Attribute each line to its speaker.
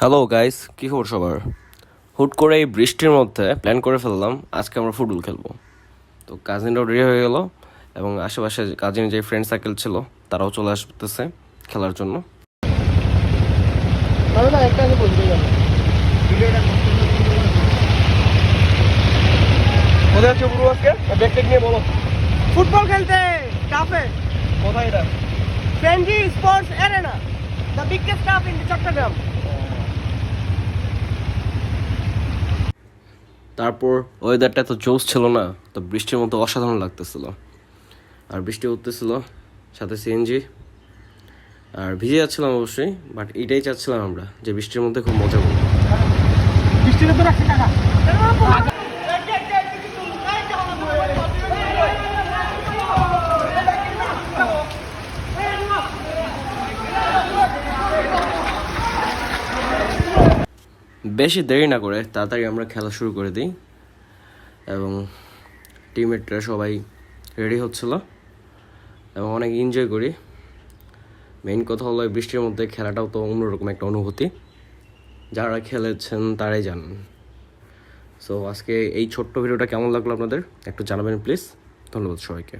Speaker 1: Hello guys কী খবর সবার? হুট করে এই বৃষ্টির মধ্যে প্ল্যান করে ফেললাম আজকে আমরা ফুটবল খেলব। তো কাজিনরাও রেডি হয়ে গেল এবং আশেপাশে কাজিন যে ফ্রেন্ড সার্কেল ছিল তারাও চলে আসতেছে খেলার জন্য।
Speaker 2: ফুটবল খেলতে! কাপে।
Speaker 3: কোথায় এটা?
Speaker 2: Sports arena the biggest cup in Chittagong
Speaker 1: তারপর ওয়েদারটা এত জোস ছিল না, তো বৃষ্টির মতো অসাধারণ লাগতেছিল। আর বৃষ্টি উঠতেছিল সাথে সিএনজি আর ভিজে যাচ্ছিলাম অবশ্যই বাট এটাই চাচ্ছিলাম আমরা যে বৃষ্টির মধ্যে খুব মজা করব। বেশি দেরি না করে তাড়াতাড়ি আমরা খেলা শুরু করে দিই। এবং টিমমেটরা সবাই রেডি হচ্ছিল। এবং অনেক এনজয় করি। মেইন কথা হলো বৃষ্টির মধ্যে খেলাটাও তো অন্যরকম একটা অনুভূতি। যারা খেলেছেন তারাই জানেন। সো আজকে এই ছোট্ট ভিডিওটা কেমন লাগল আপনাদের? একটু জানাবেন প্লিজ ধন্যবাদ সবাইকে।